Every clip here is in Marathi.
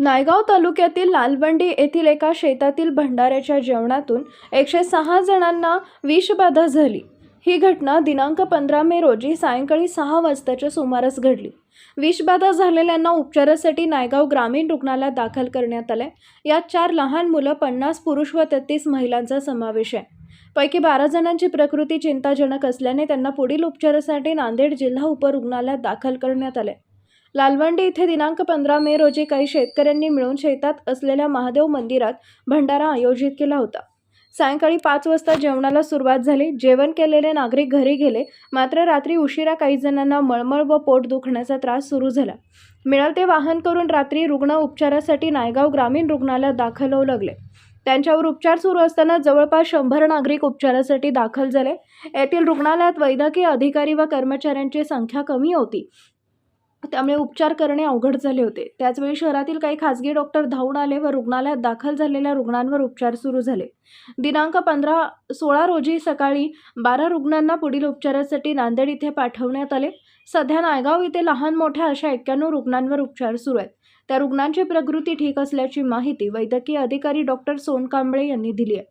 नायगाव तालुक्यातील लालबंडी येथील एका शेतातील भंडाऱ्याच्या जेवणातून एकशे सहा जणांना विषबाधा झाली. ही घटना दिनांक पंधरा मे रोजी सायंकाळी सहा वाजताच्या सुमारास घडली. विषबाधा झालेल्यांना उपचारासाठी नायगाव ग्रामीण रुग्णालयात दाखल करण्यात आले. यात चार लहान मुलं पन्नास पुरुष व तेहतीस महिलांचा समावेश आहे. पैकी बारा जणांची प्रकृती चिंताजनक असल्याने त्यांना पुढील उपचारासाठी नांदेड जिल्हा उपरुग्णालयात दाखल करण्यात आले. लालवंडी इथे दिनांक पंधरा मे रोजी काही शेतकऱ्यांनी मिळून शेतात असलेल्या महादेव मंदिरात भंडारा आयोजित केला होता. सायंकाळी पाच वाजता जेवणाला सुरुवात झाली. जेवण केलेले नागरिक घरी गेले. मात्र रात्री उशिरा काही जणांना मळमळ व पोट दुखण्याचा त्रास सुरू झाला. मिळेल ते वाहन करून रात्री रुग्ण उपचारासाठी नायगाव ग्रामीण रुग्णालयात दाखल होऊ लागले. त्यांच्यावर उपचार सुरू असताना जवळपास शंभर नागरिक उपचारासाठी दाखल झाले. येथील रुग्णालयात वैद्यकीय अधिकारी व कर्मचाऱ्यांची संख्या कमी होती. त्यामुळे उपचार करणे अवघड झाले होते. त्याचवेळी शहरातील काही खासगी डॉक्टर धावून आले व रुग्णालयात दाखल झालेल्या रुग्णांवर उपचार सुरू झाले. दिनांक पंधरा सोळा रोजी सकाळी बारा रुग्णांना पुढील उपचारासाठी नांदेड इथे पाठवण्यात आले. सध्या नायगाव इथे लहान मोठ्या अशा एक्क्याण्णव रुग्णांवर उपचार सुरू आहेत. त्या रुग्णांची प्रकृती ठीक असल्याची माहिती वैद्यकीय अधिकारी डॉक्टर सोनकांबळे यांनी दिली आहे.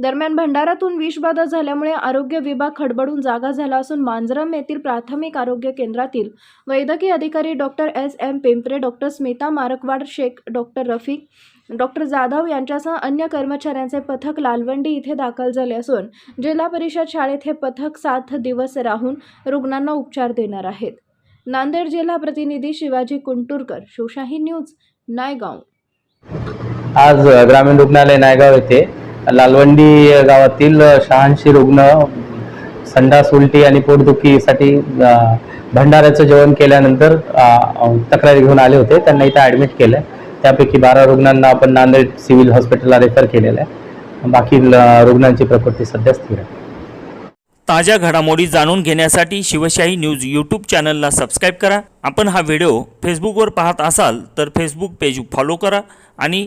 दरम्यान भंडारातून विषबाधा झाल्यामुळे आरोग्य विभाग खडबडून जागा झाला असून मांजरम येथील प्राथमिक आरोग्य केंद्रातील वैद्यकीय अधिकारी doctor S. M. Pimpre doctor Smita Markwad Shaikh doctor Rafiq doctor Jadhav यांच्यासह अन्य कर्मचाऱ्यांचे पथक लालवंडी इथे दाखल झाले असून जिल्हा परिषद शाळेत हे पथक सात दिवस राहून रुग्णांना उपचार देणार आहेत. नांदेड जिल्हा प्रतिनिधी शिवाजी कुंटूरकर शिवशाही न्यूज नायगाव. आज ग्रामीण रुग्णालय नायगाव येथे लालवंडी गावातील शहाऐंशी रुग्ण संडास उलटी आणि पोटदुखीसाठी भंडाऱ्याचं जेवण केल्यानंतर तक्रारी घेऊन आले होते. त्यांना इथे ॲडमिट केलं. त्यापैकी बारा रुग्णांना आपण नांदेड सिव्हिल हॉस्पिटलला रेफर केलेलं आहे. बाकी रुग्णांची प्रकृती सध्या स्थिर आहे. ताज्या घडामोडी जाणून घेण्यासाठी शिवशाही न्यूज यूट्यूब चॅनलला सबस्क्राईब करा. आपण हा व्हिडिओ फेसबुकवर पाहत असाल तर फेसबुक पेज फॉलो करा आणि